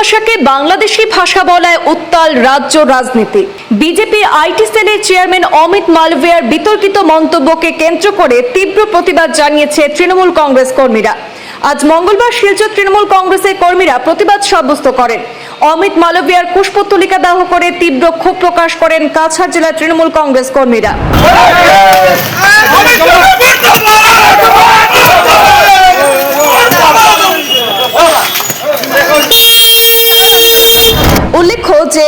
ভাষাকে বাংলাদেশি ভাষা বলায় উত্তাল রাজ্য রাজনীতি। বিজেপি আইটি সেলের চেয়ারম্যান অমিত মালভিয়ার বিতর্কিত মন্তব্যকে কেন্দ্র করে তীব্র প্রতিবাদ জানিয়েছে তৃণমূল কংগ্রেস কর্মীরা। আজ মঙ্গলবার শিলচর তৃণমূল কংগ্রেসের কর্মীরা প্রতিবাদ সাব্যস্ত করেন। অমিত মালভিয়ার পুষ্পতলিকা দাহ করে তীব্র ক্ষোভ প্রকাশ করেন কাছাড় জেলা তৃণমূল কংগ্রেস কর্মীরা।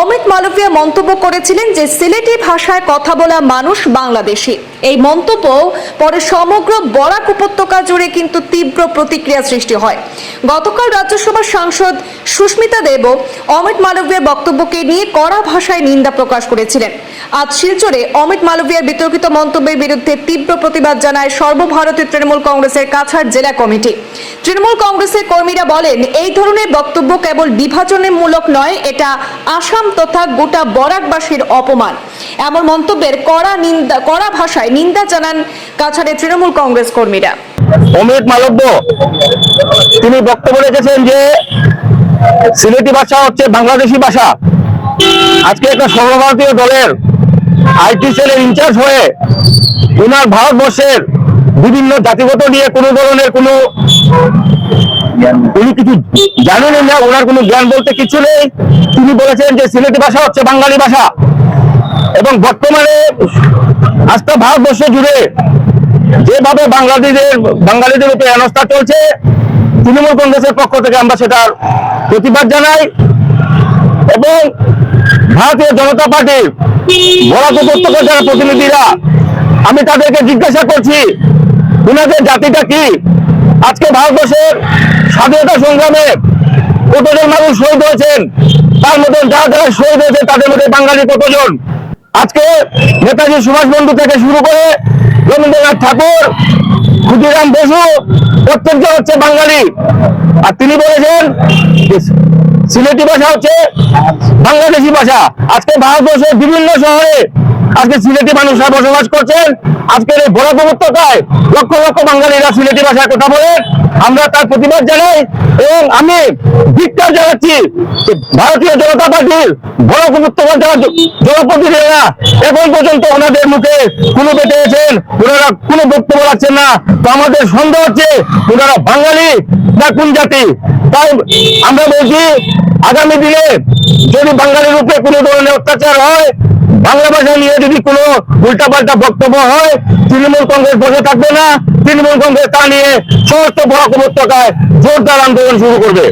অমিত মালভিয়া মন্তব্য করেছিলেন যে সিলেটি ভাষায় কথা বলা মানুষ বাংলাদেশি। এই মন্তব্য পরে সমগ্র বরাক উপত্যকা জুড়ে কিন্তু তীব্র প্রতিক্রিয়া সৃষ্টি হয়। গতকাল রাজ্যসভার সাংসদ সুস্মিতা দেবও অমিত মালভিয়ার বক্তব্যকে নিয়ে কড়া ভাষায় নিন্দা প্রকাশ করেছিলেন। আজ শিলচরে অমিত মালভিয়ার বিতর্কিত মন্তব্যের বিরুদ্ধে তীব্র প্রতিবাদ জানায় সর্বভারতীয় তৃণমূল কংগ্রেসের কাছাড় জেলা কমিটি। তৃণমূল কংগ্রেসের কর্মীরা বলেন, এই ধরনের বক্তব্য কেবল বিভাজনের মূলক নয়, এটা আসাম তথা গোটা বরাকবাসীর অপমান। এমন মন্তব্যের কড়া নিন্দা, কড়া ভাষায় নিন্দা জানান কাছাড়ের তৃণমূল কংগ্রেস কর্মীরা। অমিত মালব্য। তিনি বক্তব্য রেখেছেন যে, সিলেটি ভাষা হচ্ছে বাংলাদেশি ভাষা। আজকে একটা সর্বভারতীয় দলের আইটি সেলের ইনচার্জ হয়ে উনার ভারতবর্ষের বিভিন্ন জাতিগত নিয়ে কোনো ধরনের কোনো উনি কিছু জানেন না, ওনার কোনো জ্ঞান বলতে কিছু নেই। তিনি বলেছেন যে সিলেটি ভাষা হচ্ছে বাঙালি ভাষা। এবং বর্তমানে আজকে ভারতবর্ষ জুড়ে যেভাবে বাংলাদেশের বাঙালিদের উপরে হেনস্থা চলছে, তৃণমূল কংগ্রেসের পক্ষ থেকে আমরা সেটার প্রতিবাদ জানাই। এবং ভারতীয় জনতা পার্টির বরাক উপত্যকার যারা প্রতিনিধিরা, আমি তাদেরকে জিজ্ঞাসা করছি, উনাদের জাতিটা কি? আজকে ভারতবর্ষের স্বাধীনতা সংগ্রামে কতজন মানুষ শহীদ হয়েছেন? তার মধ্যে যারা যারা শহীদ হয়েছে, তাদের মধ্যে বাঙালি কতজন? আজকে নেতাজি সুভাষ বন্ধু থেকে শুরু করে রবীন্দ্রনাথ ঠাকুর, ক্ষুদিরাম বসু, প্রত্যেকজন হচ্ছে বাঙালি। আর তিনি বলেছেন সিলেটি ভাষা হচ্ছে বাংলাদেশি ভাষা। আজকে ভারতবর্ষের বিভিন্ন শহরে আজকে সিলেটি মানুষরা বসবাস করছেন। আজকের এই বড় উপত্যকায় লক্ষ লক্ষ বাঙালিরা সিলেটি ভাষায় কথা বলেন আমরা তার প্রতিবাদ জানাই এবং আমি ধিক্কার জানাচ্ছি ভারতীয় জনতা পার্টির বড় উপত্যকার জনপ্রতিনিধিরা এখন পর্যন্ত ওনাদের মুখে কোনো পেতেছেন ওনারা কোনো বক্তব্য রাখছেন না। তো আমাদের সন্দেহ হচ্ছে ওনারা বাঙালি না কোন জাতি। তাই আমরা বলছি, আগামী দিনে যদি বাঙালির উপরে কোনো ধরনের অত্যাচার হয় বাংলা ভাষা নিয়ে যদি কোনো উল্টাপাল্টা বক্তব্য হয়, তৃণমূল কংগ্রেস বসে থাকবে না। তৃণমূল কংগ্রেস তা নিয়ে সমস্ত বড় উপত্যকায় জোরদার আন্দোলন শুরু করবে।